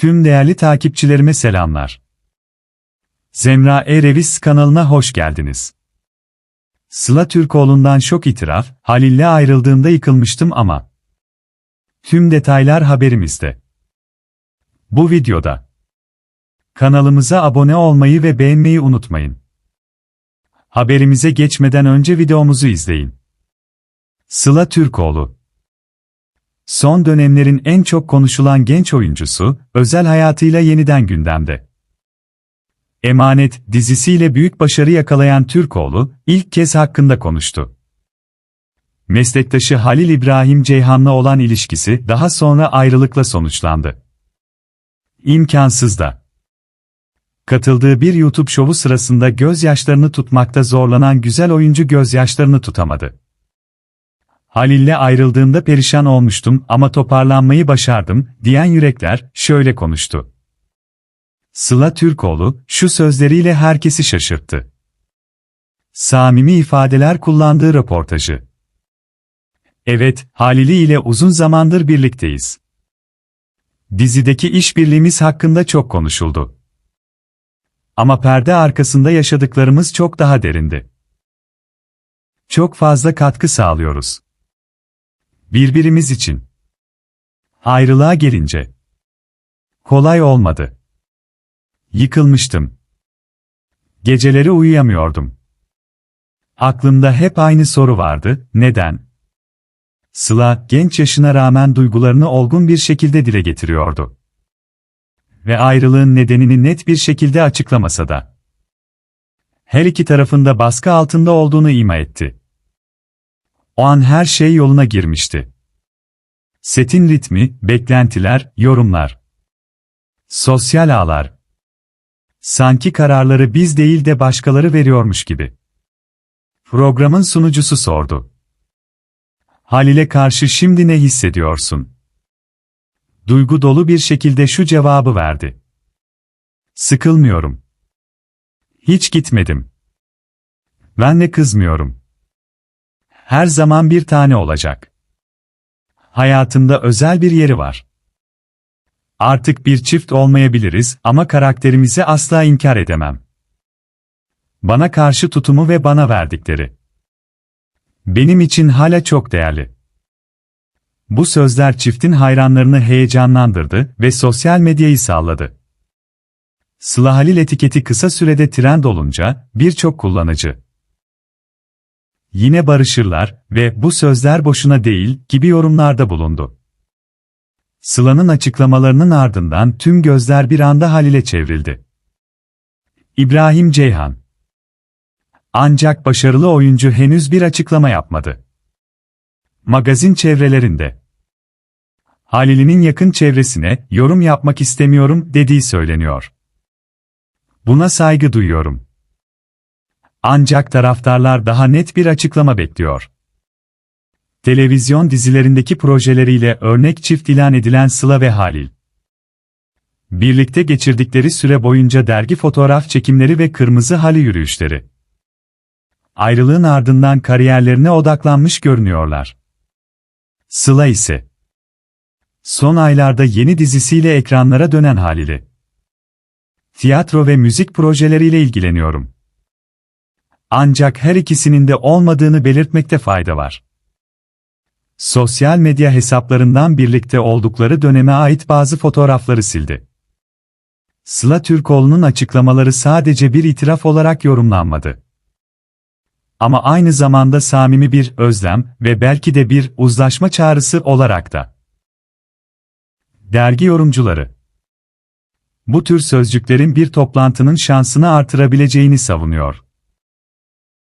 Tüm değerli takipçilerime selamlar. Zemra Erevis kanalına hoş geldiniz. Sıla Türkoğlu'ndan şok itiraf, Halil'le ayrıldığımda yıkılmıştım ama. Tüm detaylar haberimizde. Bu videoda. Kanalımıza abone olmayı ve beğenmeyi unutmayın. Haberimize geçmeden önce videomuzu izleyin. Sıla Türkoğlu Son dönemlerin en çok konuşulan genç oyuncusu, özel hayatıyla yeniden gündemde. Emanet dizisiyle büyük başarı yakalayan Türkoğlu, ilk kez hakkında konuştu. Meslektaşı Halil İbrahim Ceyhan'la olan ilişkisi daha sonra ayrılıkla sonuçlandı. İmkansız da. Katıldığı bir YouTube şovu sırasında gözyaşlarını tutmakta zorlanan güzel oyuncu gözyaşlarını tutamadı. Halil'le ayrıldığımda perişan olmuştum ama toparlanmayı başardım, diyen yürekler şöyle konuştu. Sıla Türkoğlu, şu sözleriyle herkesi şaşırttı. Samimi ifadeler kullandığı röportajı. Evet, Halili ile uzun zamandır birlikteyiz. Dizideki işbirliğimiz hakkında çok konuşuldu. Ama perde arkasında yaşadıklarımız çok daha derindi. Çok fazla katkı sağlıyoruz. Birbirimiz için. Ayrılığa gelince. Kolay olmadı. Yıkılmıştım. Geceleri uyuyamıyordum. Aklımda hep aynı soru vardı, neden? Sıla, genç yaşına rağmen duygularını olgun bir şekilde dile getiriyordu. Ve ayrılığın nedenini net bir şekilde açıklamasa da. Her iki tarafında baskı altında olduğunu ima etti. O an her şey yoluna girmişti. Setin ritmi, beklentiler, yorumlar. Sosyal ağlar. Sanki kararları biz değil de başkaları veriyormuş gibi. Programın sunucusu sordu. Halil'e karşı şimdi ne hissediyorsun? Duygu dolu bir şekilde şu cevabı verdi. Sıkılmıyorum. Hiç gitmedim. Ben de kızmıyorum. Her zaman bir tane olacak. Hayatımda özel bir yeri var. Artık bir çift olmayabiliriz ama karakterimizi asla inkar edemem. Bana karşı tutumu ve bana verdikleri. Benim için hala çok değerli. Bu sözler çiftin hayranlarını heyecanlandırdı ve sosyal medyayı sağladı. Sıla Halil etiketi kısa sürede trend olunca birçok kullanıcı yine barışırlar ve bu sözler boşuna değil gibi yorumlarda bulundu. Sıla'nın açıklamalarının ardından tüm gözler bir anda Halil'e çevrildi. İbrahim Ceyhan Ancak başarılı oyuncu henüz bir açıklama yapmadı. Magazin çevrelerinde Halil'in yakın çevresine yorum yapmak istemiyorum dediği söyleniyor. Buna saygı duyuyorum. Ancak taraftarlar daha net bir açıklama bekliyor. Televizyon dizilerindeki projeleriyle örnek çift ilan edilen Sıla ve Halil. Birlikte geçirdikleri süre boyunca dergi fotoğraf çekimleri ve kırmızı halı yürüyüşleri. Ayrılığın ardından kariyerlerine odaklanmış görünüyorlar. Sıla ise son aylarda yeni dizisiyle ekranlara dönen haliyle tiyatro ve müzik projeleriyle ilgileniyorum. Ancak her ikisinin de olmadığını belirtmekte fayda var. Sosyal medya hesaplarından birlikte oldukları döneme ait bazı fotoğrafları sildi. Sıla Türkoğlu'nun açıklamaları sadece bir itiraf olarak yorumlanmadı. Ama aynı zamanda samimi bir özlem ve belki de bir uzlaşma çağrısı olarak da. Dergi yorumcuları bu tür sözcüklerin bir toplantının şansını artırabileceğini savunuyor.